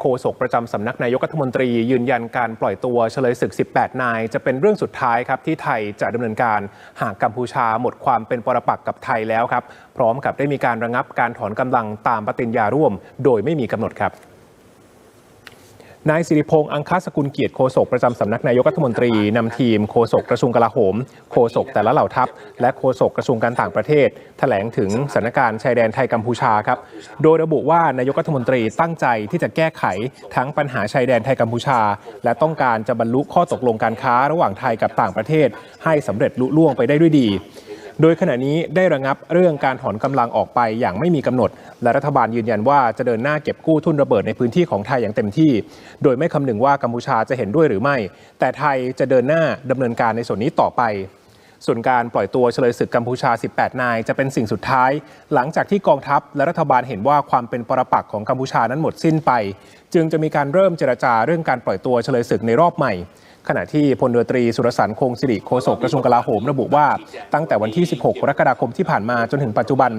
โฆษกประจำสำนักนายกรัฐมนตรียืนยันการปล่อยตัวเฉลยศึก 18 นาย จะเป็นเรื่องสุดท้ายครับที่ไทยจะดำเนินการหากกัมพูชาหมดความเป็นปรปักษ์กับไทยแล้วครับ พร้อมกับได้มีการระงับการถอนกำลังตามปฏิญญาร่วม โดยไม่มีกำหนดครับ นายสิริพงษ์อังคสกุลเกียรติโฆษกประจำสำนักนายกรัฐมนตรีนำทีมโฆษกกระทรวงกลาโหมโฆษกแต่ละเหล่าทัพ และโฆษกกระทรวงการต่างประเทศ แถลงถึงสถานการณ์ชายแดนไทยกัมพูชาครับโดยระบุว่านายกรัฐมนตรีตั้งใจที่จะแก้ไขทั้งปัญหาชายแดนไทยกัมพูชา และต้องการจะบรรลุข้อตกลงการค้าระหว่างไทยกับต่างประเทศ ให้สำเร็จลุล่วงไปได้ด้วยดี โดยขณะนี้ได้ระงับเรื่องการถอนกำลังออกไปอย่างไม่มีกำหนด และรัฐบาลยืนยันว่าจะเดินหน้าเก็บกู้ทุนระเบิดในพื้นที่ของไทยอย่างเต็มที่ โดยไม่คำนึงว่ากัมพูชาจะเห็นด้วยหรือไม่ แต่ไทยจะเดินหน้าดำเนินการในส่วนนี้ต่อไปส่วนการปล่อยตัวเฉลยศึกกัมพูชา 18 นาย จะเป็นสิ่งสุดท้าย หลังจากที่กองทัพและรัฐบาลเห็นว่าความเป็นปรปักษ์ของกัมพูชานั้นหมดสิ้นไป จึงจะมีการเริ่มเจรจาเรื่องการปล่อยตัวเฉลยศึกในรอบใหม่ ขณะที่พลเรือตรีสุรสันต์คงสิริโฆษกกระทรวงกลาโหมระบุว่า ตั้งแต่วันที่ 16 กรกฎาคมที่ผ่านมาจนถึงปัจจุบัน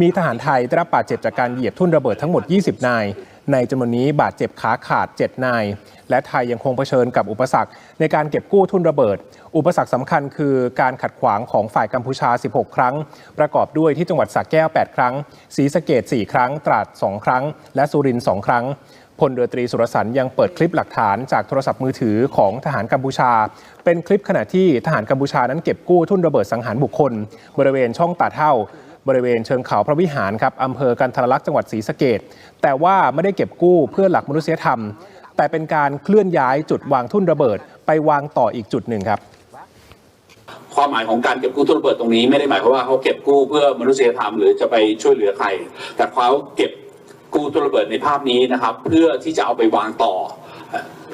มีทหารไทยได้รับบาดเจ็บจากการเหยียบทุ่นระเบิดทั้งหมด 20 นาย ในจำนวนนี้บาดเจ็บขาขาด 7 นาย และไทยยังคงเผชิญกับอุปสรรค ในการเก็บกู้ทุนระเบิด อุปสรรคสำคัญคือการขัดขวางของฝ่ายกัมพูชา 16 ครั้ง ประกอบด้วยที่จังหวัดสระแก้ว 8 ครั้งศรีสะเกด4 ครั้ง ตราด 2 ครั้ง และสุรินทร์2ครั้งพลเรือตรีสุรสันยังเปิดคลิปหลักฐานจากโทรศัพท์มือถือของทหารกัมพูชา เป็นคลิปขณะที่ทหารกัมพูชานั้นเก็บกู้ทุ่นระเบิดสังหารบุคคล บริเวณช่องตาเท่า บริเวณเชิงเขาพระวิหารครับอำเภอกันทรลักษณ์จังหวัดศรีสะเกดแต่ว่าไม่ได้เก็บกู้เพื่อหลักมนุษยธรรม แต่เป็นการเคลื่อนย้ายจุดวางทุ่นระเบิด ไปวางต่ออีกจุดหนึ่งครับความหมายของการเก็บกู้ทุนระเบิดตรงนี้ไม่ได้หมายความว่าเขาเก็บกู้เพื่อมนุษยธรรมหรือจะไปช่วยเหลือใคร แต่เขาเก็บกู้ทุนระเบิดในภาพนี้นะครับ เพื่อที่จะเอาไปวางต่อ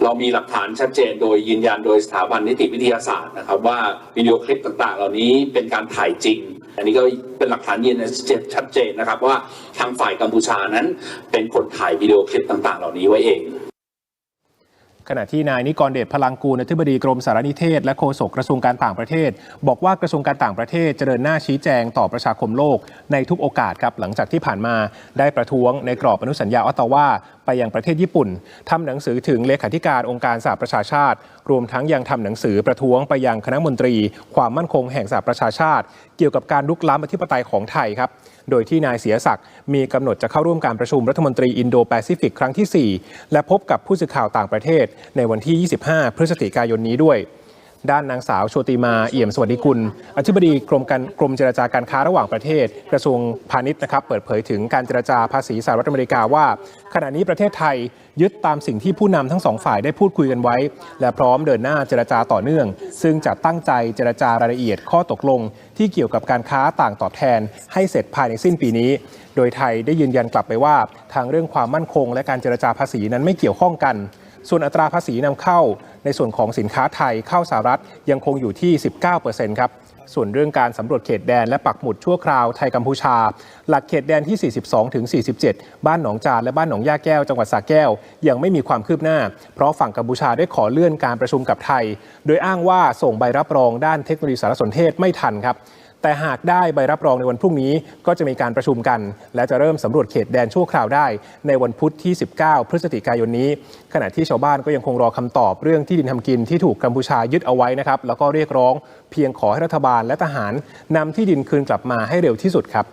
เรามีหลักฐานชัดเจนโดยยืนยันโดยสถาบันนิติวิทยาศาสตร์นะครับ ว่าวิดีโอคลิปต่างๆ เหล่านี้เป็นการถ่ายจริง อันนี้ก็เป็นหลักฐานยืนยันชัดเจนนะครับว่าทางฝ่ายกัมพูชานั้นเป็นคนถ่ายวิดีโอคลิปต่าง ๆ เหล่านี้ไว้เอง ขณะที่นายนิกรเดชพลังกูลอธิบดีกรมสารนิเทศ และโฆษกกระทรวงการต่างประเทศ บอกว่ากระทรวงการต่างประเทศจะเดินหน้าชี้แจงต่อประชาคมโลกในทุกโอกาสครับหลังจากที่ผ่านมาได้ประท้วงในกรอบอนุสัญญาออตตาวาไปยังประเทศญี่ปุ่นทำหนังสือถึงเลขาธิการองค์การสหประชาชาติ รวมทั้งยังทำหนังสือประท้วงไปยังคณะมนตรี ความมั่นคงแห่งสหประชาชาติ เกี่ยวกับการลุกล้ำอธิปไตยของไทยครับ โดยที่นายเสียศักดิ์มีกำหนดจะเข้าร่วมการประชุมรัฐมนตรีอินโดแปซิฟิกครั้งที่ 4 และพบกับผู้สื่อข่าวต่างประเทศ ในวันที่ 25 พฤศจิกายนนี้ด้วย ด้านนางสาวโชติมาเอี่ยมสวัสดิกุล อธิบดีกรมการกรมเจรจาการค้าระหว่างประเทศ กระทรวงพาณิชย์นะครับเปิดเผยถึงการเจรจาภาษีสหรัฐอเมริกาว่า ขณะนี้ประเทศไทยยึดตามสิ่งที่ผู้นำทั้งสองฝ่ายได้พูดคุยกันไว้ และพร้อมเดินหน้าเจรจาต่อเนื่อง ซึ่งจะตั้งใจเจรจารายละเอียดข้อตกลง ที่เกี่ยวกับการค้าต่างตอบแทน ให้เสร็จภายในสิ้นปีนี้ โดยไทยได้ยืนยันกลับไปว่า ทางเรื่องความมั่นคง และการเจรจาภาษีนั้นไม่เกี่ยวข้องกัน ส่วนอัตราภาษีนำเข้า ในส่วนของสินค้าไทยเข้าสหรัฐยังคงอยู่ที่ 19%ครับส่วนเรื่องการสำรวจเขตแดนและปักหมุดชั่วคราวไทยกัมพูชา หลักเขตแดนที่ 42 ถึง 47 บ้านหนองจานและบ้านหนองย่าแก้วจังหวัดสระแก้ว ยังไม่มีความคืบหน้า เพราะฝั่งกัมพูชาได้ขอเลื่อนการประชุมกับไทย โดยอ้างว่าส่งใบรับรองด้านเทคโนโลยีสารสนเทศไม่ทันครับ แต่หากได้ใบรับรองในวันพรุ่งนี้ก็จะมีการประชุมกัน และจะเริ่มสำรวจเขตแดนชั่วคราวได้ ในวันพุธที่ 19 พฤศจิกายนนี้ ขณะที่ชาวบ้านก็ยังคงรอคำตอบเรื่องที่ดินทำกินที่ถูกกัมพูชายึดเอาไว้นะครับแล้วก็เรียกร้อง เพียงขอให้รัฐบาลและทหารนำที่ดินคืนกลับมาให้เร็วที่สุดครับ